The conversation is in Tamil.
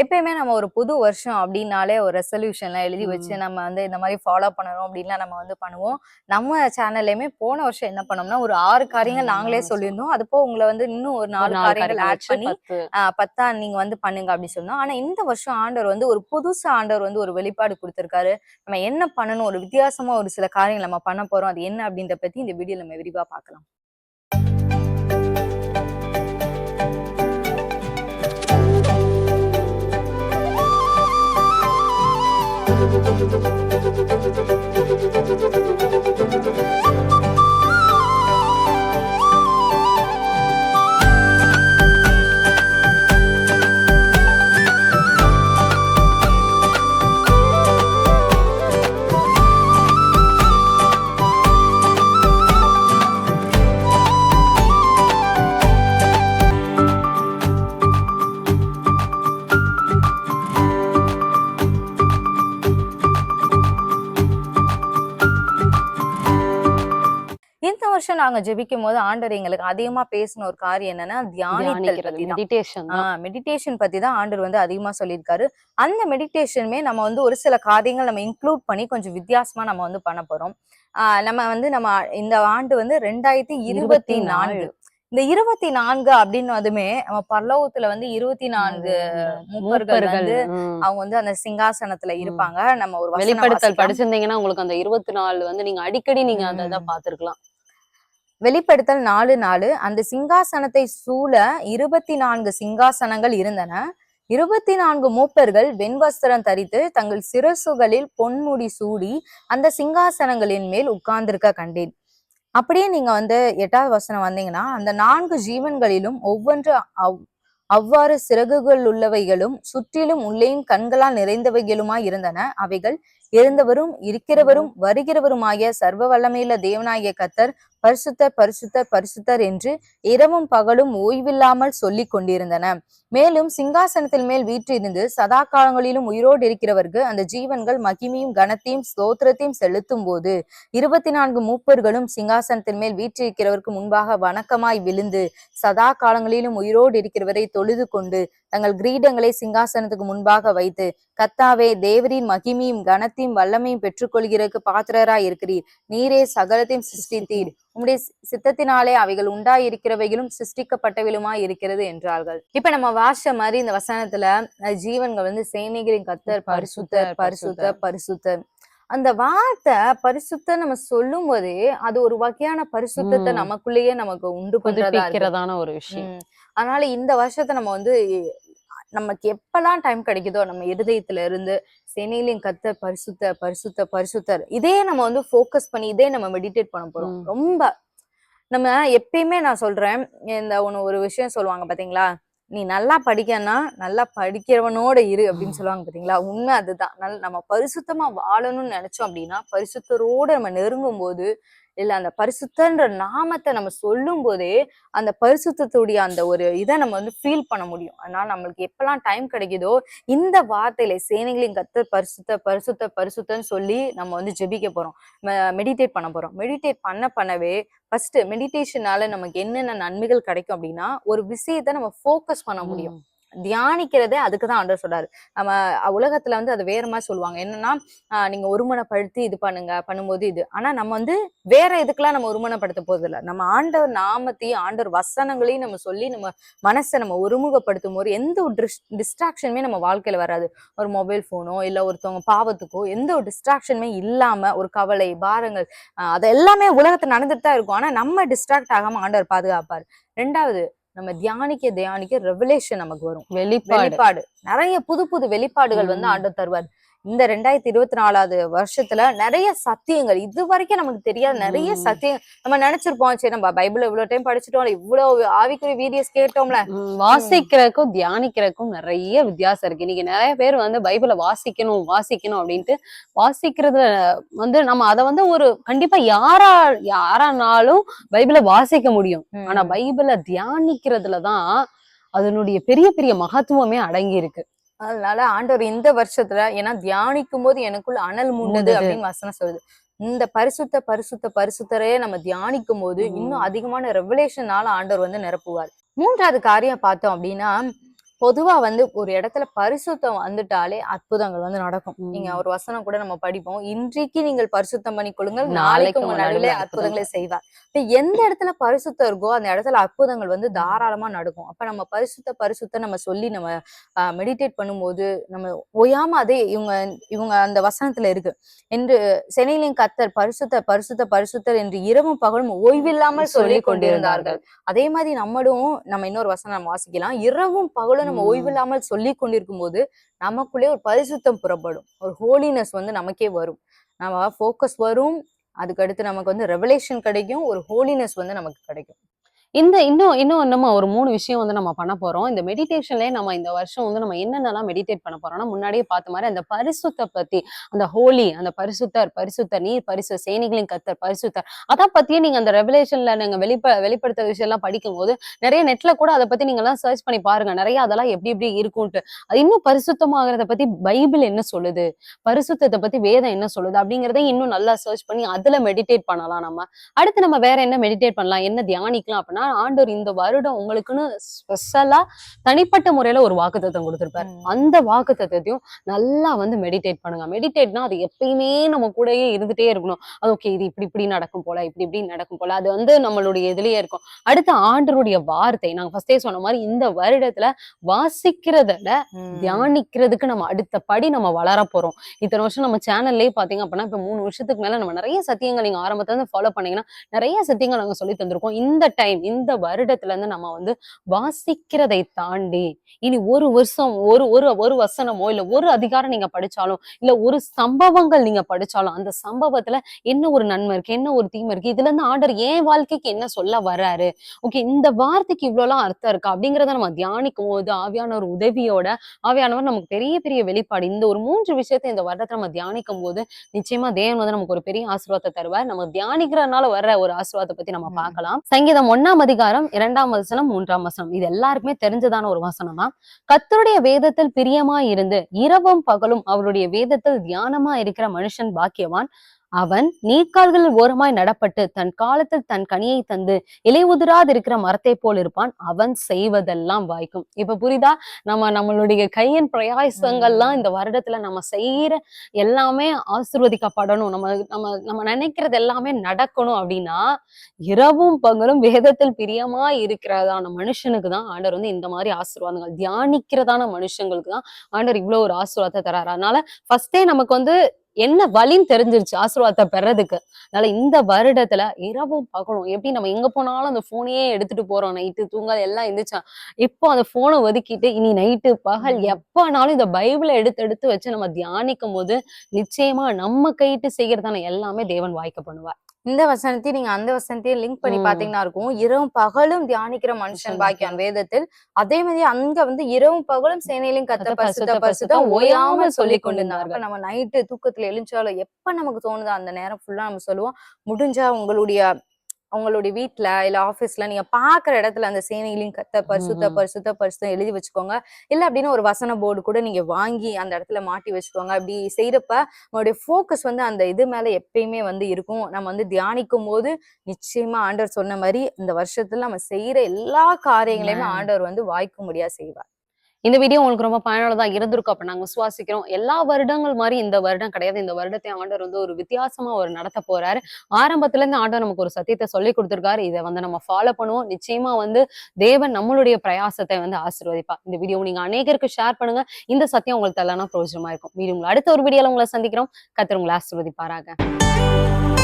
எப்பயுமே நம்ம ஒரு புது வருஷம் அப்படின்னாலே ஒரு ரெசல்யூஷன்லாம் எழுதி வச்சு. நம்ம வந்து இந்த மாதிரி ஃபாலோ பண்ணணும் அப்படின்லாம் நம்ம வந்து பண்ணுவோம். நம்ம சேனல்லையுமே போன வருஷம் என்ன பண்ணோம்னா ஒரு ஆறு காரியங்கள் நாங்களே சொல்லியிருந்தோம். அது போக உங்களை வந்து இன்னும் ஒரு நாலு காரியங்கள் ஆட் பண்ணி பத்து. நீங்க வந்து பண்ணுங்க அப்படின்னு சொன்னோம். ஆனா இந்த வருஷம் ஆண்டவர் வந்து ஒரு புதுசா ஆண்டவர் வந்து ஒரு வெளிப்பாடு கொடுத்திருக்காரு. நம்ம என்ன பண்ணணும்? ஒரு வித்தியாசமா ஒரு சில காரியங்கள் நம்ம பண்ண போறோம். அது என்ன அப்படின்ற பத்தி இந்த வீடியோ நம்ம விரிவா பார்க்கலாம். இந்த வருஷம் நாங்க ஜெபிக்கும் போது ஆண்டவர் எங்களுக்கு அதிகமா பேசின ஒரு காரியம் என்னன்னா தியானித்தல். மெடிடேஷன் பத்தி தான் ஆண்டவர் வந்து அதிகமா சொல்லியிருக்காரு அந்த மெடிடேஷனுமே நம்ம வந்து ஒரு சில காரியங்கள் நம்ம இன்க்ளூட் பண்ணி கொஞ்சம் வித்தியாசமா நம்ம வந்து பண்ண போறோம் நம்ம வந்து நம்ம இந்த ஆண்டு வந்து ரெண்டாயிரத்தி இருபத்தி நான்கு இந்த இருபத்தி நான்கு அப்படின்னதுமே நம்ம பரலோகத்துல வந்து இருபத்தி நான்கு மூப்பர்கள் வந்து. அவங்க வந்து அந்த சிங்காசனத்துல. இருப்பாங்க நம்ம ஒரு வெளிப்படுத்தல். படிச்சிருந்தீங்கன்னா உங்களுக்கு அந்த இருபத்தி நாலு வந்து நீங்க அடிக்கடி நீங்க அதை பாத்துருக்கலாம் வெளிப்படுத்தல் நாலு நாலு. அந்த சிங்காசனத்தை சூழ இருபத்தி நான்கு சிங்காசனங்கள் இருந்தன. இருபத்தி நான்கு மூப்பர்கள் வெண்வஸ்திரம் தரித்து தங்கள் சிரசுகளில் பொன்முடி சூடி அந்த சிங்காசனங்களின் மேல் உட்கார்ந்திருக்க கண்டேன். அப்படியே நீங்க வந்து எட்டாவது வசனம் வந்தீங்கன்னா அந்த நான்கு ஜீவன்களிலும் ஒவ்வொன்று அவ்- அவ்வாறு சிறகுகள் உள்ளவைகளும் சுற்றிலும் உள்ளேயும் கண்களால் நிறைந்தவைகளுமாய் இருந்தன. அவைகள் இருந்தவரும் இருக்கிறவரும் வருகிறவருமாகிய சர்வ வல்லமையுள்ள தேவனாகிய கத்தர் பரிசுத்தர் பரிசுத்தர் பரிசுத்தர் என்று இரவும் பகலும் ஓய்வில்லாமல் சொல்லிக் கொண்டிருந்தன. மேலும் சிங்காசனத்தில் மேல் வீற்றிருந்து சதா காலங்களிலும் உயிரோடு இருக்கிறவருக்கு அந்த ஜீவன்கள் மகிமையும் கனத்தையும் ஸ்தோத்திரத்தையும் செலுத்தும் போது இருபத்தி நான்கு மூப்பர்களும் சிங்காசனத்தின் மேல் வீற்றிருக்கிறவருக்கு முன்பாக வணக்கமாய் விழுந்து சதா காலங்களிலும் உயிரோடு இருக்கிறவரை தொழுது கொண்டு தங்கள் கிரீடங்களை சிங்காசனத்துக்கு முன்பாக வைத்து கத்தாவே தேவரின் மகிமையும் கனத்தையும் வல்லமையும் பெற்றுக்கொள்கிறதுக்கு பாத்திரராய் இருக்கிறீர் நீரே சகலத்தையும் சிருஷ்டித்தீர் உம்முடைய சித்தத்தினாலே அவைகள் உண்டாயிருக்கிறவைகளும் சிருஷ்டிக்கப்பட்டவைகளுமாய் இருக்கிறது என்றார்கள் இப்ப நம்ம வாச மாதிரி இந்த வசனத்துல ஜீவன்கள் வந்து சேனைகளின் கத்தர் பரிசுத்தர் பரிசுத்தர் பரிசுத்தர் அந்த வார்த்தை பரிசுத்தர் நம்ம சொல்லும் போதே அது ஒரு வகையான பரிசுத்தத்தை. நமக்குள்ளேயே நமக்கு உண்டு பண்றதா இருக்கு. புதுப்பிக்கிறதான ஒரு விஷயம். அதனால இந்த வருஷத்தை நம்ம வந்து நமக்கு எப்பெல்லாம் டைம் கிடைக்குதோ நம்ம இருதயத்துல இருந்து சென்னையிலையும் கத்த பரிசுத்த பரிசுத்த பரிசுத்தர் இதே நம்ம வந்து ஃபோக்கஸ் பண்ணி இதே நம்ம மெடிடேட் பண்ண போறோம். ரொம்ப நம்ம எப்பயுமே நான் சொல்றேன் இந்த ஒண்ணு ஒரு விஷயம் சொல்லுவாங்க பாத்தீங்களா? நீ நல்லா படிக்கன்னா நல்லா படிக்கிறவனோட இரு அப்படின்னு சொல்லுவாங்க பாத்தீங்களா? உண்மை அதுதான். நல் நம்ம பரிசுத்தமா வாழணும்னு நினைச்சோம் அப்படின்னா பரிசுத்தரோட நம்ம நெருங்கும் போது இல்லை அந்த பரிசுத்தன்ற நாமத்தை நம்ம சொல்லும் போதே அந்த பரிசுத்தத்துடைய அந்த ஒரு இதை நம்ம வந்து ஃபீல் பண்ண முடியும். அதனால நம்மளுக்கு எப்பெல்லாம் டைம் கிடைக்குதோ இந்த வார்த்தையில சேனைகளையும் கத்த பரிசுத்த பரிசுத்த பரிசுத்தன்னு சொல்லி நம்ம வந்து ஜெபிக்க போறோம். மெடிடேட் பண்ண போறோம். மெடிடேட் பண்ண பண்ணவே ஃபர்ஸ்ட் மெடிடேஷனால நமக்கு என்னென்ன நன்மைகள் கிடைக்கும் அப்படின்னா ஒரு விஷயத்த நம்ம ஃபோக்கஸ் பண்ண முடியும். தியானிக்கிறதே அதுக்கு தான் ஆண்டவர் சொல்றாரு. நம்ம உலகத்துல வந்து அது வேற மாதிரி சொல்லுவாங்க. என்னன்னா நீங்க ஒருமனப்படுத்தி இது பண்ணுங்க பண்ணும்போது இது. ஆனா நம்ம வந்து வேற இதுக்கெல்லாம் நம்ம ஒருமனப்படுத்த போறது இல்லை நம்ம ஆண்டவர் நாமத்தையும் ஆண்டவர் வசனங்களையும் நம்ம சொல்லி நம்ம மனசை நம்ம ஒருமுகப்படுத்தும் போது எந்த ஒரு டிஸ்ட்ராக்ஷனுமே நம்ம வாழ்க்கையில வராது. ஒரு மொபைல் போனோ இல்ல ஒருத்தவங்க பாவத்துக்கோ எந்த ஒரு டிஸ்ட்ராக்ஷனுமே இல்லாம ஒரு கவலை பாரங்கள் ஆஹ், அது எல்லாமே உலகத்துல நடந்துட்டு தான் இருக்கும். ஆனா நம்ம டிஸ்ட்ராக்ட் ஆகாம ஆண்டவர் பாதுகாப்பார். ரெண்டாவது நம்ம தியானிக்க தியானிக்க ரெவலேஷன் நமக்கு வரும். வெளிப்பாடு. நிறைய புது புது வெளிப்பாடுகள் வந்து ம். ஆண்டவர் தருவார். இந்த ரெண்டாயிரத்தி இருபத்தி நாலாவது வருஷத்துல நிறைய சத்தியங்கள். இது வரைக்கும் நமக்கு தெரியாத நிறைய. சத்தியம் நம்ம நினைச்சிருப்போம் சரி நம்ம பைபிள் இவ்வளவு டைம் படிச்சிட்டோம் இவ்வளவு ஆவிக்குரிய வீடியோஸ் கேட்டோம்ல. வாசிக்கிறதுக்கும் தியானிக்கிறதுக்கும் நிறைய வித்தியாசம் இருக்கு. இன்னைக்கு நிறைய பேர் வந்து பைபிளை வாசிக்கணும் வாசிக்கணும் அப்படின்ட்டு வாசிக்கிறதுல வந்து நம்ம அதை வந்து ஒரு கண்டிப்பா யாரா யாரானாலும் பைபிளை வாசிக்க முடியும். ஆனா பைபிளை தியானிக்கிறதுலதான் அதனுடைய பெரிய பெரிய மகத்துவமே அடங்கி இருக்கு. அதனால ஆண்டவர் இந்த வருஷத்துல ஏன்னா தியானிக்கும் போது எனக்குள்ள அனல் மூண்டது. அப்படின்னு வசனம் சொல்லுது இந்த பரிசுத்த பரிசுத்த பரிசுத்தரையே நம்ம தியானிக்கும் போது. இன்னும் அதிகமான ரெவலேஷனால ஆண்டவர் வந்து நிரப்புவார் மூன்றாவது காரியம் பார்த்தோம் அப்படின்னா பொதுவா வந்து ஒரு இடத்துல பரிசுத்தம் வந்துட்டாலே அற்புதங்கள் வந்து நடக்கும். நீங்க ஒரு வசனம் கூட நம்ம படிப்போம். இன்றைக்கு நீங்கள் பரிசுத்தம் பண்ணி கொள்ளுங்கள் நாளைக்கு உங்க நடுவிலே அற்புதங்களை செய்வார். இப்ப எந்த இடத்துல பரிசுத்தம் இருக்கோ அந்த இடத்துல அற்புதங்கள் வந்து தாராளமா நடக்கும். அப்ப நம்ம பரிசுத்த பரிசுத்த நம்ம சொல்லி நம்ம மெடிடேட் பண்ணும்போது நம்ம ஓயாம அதே இவங்க இவங்க அந்த வசனத்துல இருக்கு. என்று சென்னையிலும் கத்தர் பரிசுத்த பரிசுத்த பரிசுத்தர் என்று இரவும் பகலும் ஓய்வில்லாமல் சொல்லிக் கொண்டிருந்தார்கள். அதே மாதிரி நம்மளும் நம்ம இன்னொரு வசனம் வாசிக்கலாம். இரவும் பகலும் நம்ம ஓய்வில்லாமல் சொல்லி கொண்டிருக்கும் போது நமக்குள்ளே ஒரு பரிசுத்தம் புறப்படும். ஒரு ஹோலினஸ் வந்து நமக்கே வரும். நம்ம ஃபோக்கஸ் வரும். அதுக்கடுத்து நமக்கு வந்து ரெவலேஷன் கிடைக்கும். ஒரு ஹோலினஸ் வந்து நமக்கு கிடைக்கும். இந்த இன்னும் இன்னும் நம்ம ஒரு மூணு விஷயம் வந்து நம்ம பண்ண போறோம். இந்த மெடிடேஷன்லயே நம்ம இந்த வருஷம் வந்து நம்ம என்னென்னலாம் மெடிடேட் பண்ண போறோம்னா முன்னாடியே பார்த்த மாதிரி அந்த பரிசுத்த பத்தி அந்த ஹோலி அந்த பரிசுத்தர் பரிசுத்தர் நீர் பரிசு சேனிகளின் கத்தர் பரிசுத்தர் அதை பத்தியே நீங்க அந்த ரெவலேஷன்ல நீங்க வெளிப்ப வெளிப்படுத்த விஷயம் எல்லாம் படிக்கும் போது நிறைய நெட்ல கூட அதை பத்தி நீங்க எல்லாம் சர்ச் பண்ணி பாருங்க. நிறைய அதெல்லாம் எப்படி எப்படி இருக்கும்ட்டு அது இன்னும் பரிசுத்தமாகறத பத்தி பைபிள் என்ன சொல்லுது? பரிசுத்தத்தை பத்தி வேதம் என்ன சொல்லுது? அப்படிங்கறத இன்னும் நல்லா சர்ச் பண்ணி அதுல மெடிடேட் பண்ணலாம் நம்ம. அடுத்து நம்ம வேற என்ன மெடிடேட் பண்ணலாம்? என்ன தியானிக்கலாம் அப்படின்னா ஆண்டவர் இந்த வருடம் உங்களுக்குன்னு ஸ்பெஷலா தனிப்பட்ட முறையில ஒரு வாக்குத்தத்தம் கொடுத்திருப்பாரு. ம். அந்த வாக்குத்தத்தையும் நல்லா வந்து மெடிடேட் பண்ணுங்க. மெடிடேட்னா அது எப்பயுமே நம்ம கூடயே இருந்துட்டே இருக்கணும். அது ஓகே இது இப்படி இப்படி நடக்கும் போல இப்படி இப்படி நடக்கும் போல. அது வந்து நம்மளுடைய இதுலயே இருக்கும். அடுத்து ஆண்டருடைய வார்த்தை. நாங்க ஃபர்ஸ்டே சொன்ன மாதிரி இந்த வருடத்துல வாசிக்கிறத விட தியானிக்கிறதுக்கு நம்ம அடுத்த படி நம்ம வளர போறோம். இத்தனை வருஷம் நம்ம சேனல்லே பாத்தீங்க அப்படின்னா இப்ப மூணு வருஷத்துக்கு மேல நம்ம நிறைய சத்தியங்கள் நீங்க ஆரம்பத்துல இருந்து ஃபாலோ பண்ணீங்கன்னா நிறைய சத்தியங்கள் நாங்க சொல்லி தந்திருக்கோம். இந்த டைம் இந்த வருடத்துல இருந்து நம்ம வந்து வாசிக்கிறதை தாண்டி இனி ஒரு வருஷம் ஒரு ஒரு ஒரு வசனமோ இல்ல ஒரு அதிகாரம் நீங்க படிச்சாலும் இல்ல ஒரு சம்பவங்கள் நீங்க படிச்சாலும் அந்த சம்பவத்துல என்ன ஒரு நன்மை இருக்கு என்ன ஒரு தீமை இருக்கு இதுல இருந்து ஆண்டர் என் வாழ்க்கைக்கு என்ன சொல்ல வர்றாரு? ஓகே இந்த வார்த்தைக்கு இவ்வளவுலாம் அர்த்தம் இருக்கா? அப்படிங்கறத நம்ம தியானிக்கும் போது ஆவியான ஒரு உதவியோட ஆவியானவர் நமக்கு பெரிய பெரிய வெளிப்பாடு. இந்த ஒரு மூன்று விஷயத்தை இந்த வருடத்தை நம்ம தியானிக்கும் போது நிச்சயமா தேவன் வந்து நமக்கு ஒரு பெரிய ஆசீர்வாதத்தை தருவார். நம்ம தியானிக்கிறதுனால வர்ற ஒரு ஆசீர்வாதத்தை பத்தி நம்ம. பார்க்கலாம். சங்கீதம் ஒண்ணாம் அதிகாரம் இரண்டாம் வசனம் மூன்றாம் வசனம். இது எல்லாருக்குமே தெரிஞ்சதான ஒரு வசனம் தான் கத்தருடைய வேதத்தில் பிரியமா இருந்து இரவும் பகலும் அவருடைய வேதத்தில் தியானமா இருக்கிற மனுஷன் பாக்கியவான். அவன் நீர்க்கால்களில் ஓரமாய் நடப்பட்டு தன் காலத்தில் தன் கனியை தந்து இலை உதிராது இருக்கிற மரத்தை போல் இருப்பான். அவன் செய்வதெல்லாம் வாய்க்கும். இப்ப புரிதா நம்ம நம்மளுடைய கையின் பிரயாசங்கள்லாம் இந்த வருடத்துல நம்ம செய்யற எல்லாமே ஆசிர்வதிக்கப்படணும். நம்ம நம்ம நம்ம நினைக்கிறது எல்லாமே நடக்கணும் அப்படின்னா இரவும் பகலும் வேதத்தில் பிரியமா இருக்கிறதான மனுஷனுக்கு தான் ஆண்டர் வந்து இந்த மாதிரி ஆசீர்வாதங்கள். தியானிக்கிறதான மனுஷங்களுக்கு தான் ஆண்டர் இவ்வளவு ஒரு ஆசீர்வாதத்தை தராரு. அதனால ஃபர்ஸ்டே நமக்கு வந்து என்ன வழின்னு தெரிஞ்சிருச்சு ஆசீர்வாதத்தை பெறதுக்கு. அதனால இந்த வருடத்துல இரவும் பகலும் எப்படி நம்ம எங்க போனாலும் அந்த போனையே எடுத்துட்டு போறோம். நைட்டு தூங்க எல்லாம் இருந்துச்சா இப்போ அந்த போனை ஒதுக்கிட்டு இனி நைட்டு பகல். எப்பனாலும் இந்த பைபிளை எடுத்து எடுத்து வச்சு நம்ம தியானிக்கும் போது நிச்சயமா நம்ம கையிட்டு செய்யறதான எல்லாமே தேவன் வாய்க்க பண்ணுவார். இந்த வசனத்தையும் நீங்க அந்த வசனத்தையும் லிங்க் பண்ணி. பாத்தீங்கன்னா இருக்கும். இரவும் பகலும் தியானிக்கிற மனுஷன் பாக்கியான் வேதத்தில். அதே மாதிரி அங்க வந்து இரவும் பகலும் சேனையிலும் கத்த கத்த பரிசுத்த ஓயாமல் சொல்லி கொண்டிருந்தார்கள். நம்ம நைட்டு தூக்கத்துல எழுந்தாலும் எப்ப நமக்கு தோணுதோ அந்த நேரம் ஃபுல்லா நம்ம சொல்லுவோம். முடிஞ்சா உங்களுடைய உங்களுடைய வீட்ல இல்ல ஆபீஸ்ல நீங்க பாக்குற இடத்துல அந்த சேனையிலையும் கத்த பரிசுத்த. பரிசுத்த பரிசுத்த எழுதி வச்சுக்கோங்க இல்ல அப்படின்னு ஒரு வசன போர்டு கூட நீங்க வாங்கி அந்த இடத்துல மாட்டி வச்சுக்கோங்க அப்படி செய்யறப்ப உங்களுடைய ஃபோக்கஸ் வந்து அந்த இது மேல எப்பயுமே வந்து இருக்கும் நம்ம வந்து தியானிக்கும் போது நிச்சயமா ஆண்டவர் சொன்ன மாதிரி இந்த வருஷத்துல நம்ம செய்யற எல்லா காரியங்களையுமே. ஆண்டவர் வந்து வாய்க்க முடியா செய்வார் இந்த வீடியோ உங்களுக்கு ரொம்ப பயனுள்ளதா இருந்திருக்கும். அப்ப நாங்க விசுவாசிக்கிறோம். எல்லா வருடங்கள் மாதிரி இந்த வருடம் கிடையாது. இந்த வருடத்தை ஆண்டவர் வந்து ஒரு வித்தியாசமா ஒரு நடத்த போறாரு. ஆரம்பத்துல இருந்து ஆண்டவர் நமக்கு ஒரு சத்தியத்தை சொல்லி கொடுத்துருக்காரு. இதை வந்து நம்ம ஃபாலோ பண்ணுவோம். நிச்சயமா வந்து தேவன் நம்மளுடைய பிரயாசத்தை வந்து ஆசீர்வதிப்பா இந்த வீடியோ நீங்க அநேகருக்கு ஷேர் பண்ணுங்க. இந்த சத்தியம் உங்களுக்கு தெரியலனா பிரயோஜனமா இருக்கும். வீடியோ உங்களை அடுத்த ஒரு வீடியோல உங்களை சந்திக்கிறோம். கத்திர உங்களை ஆசீர்வதிப்பாராக.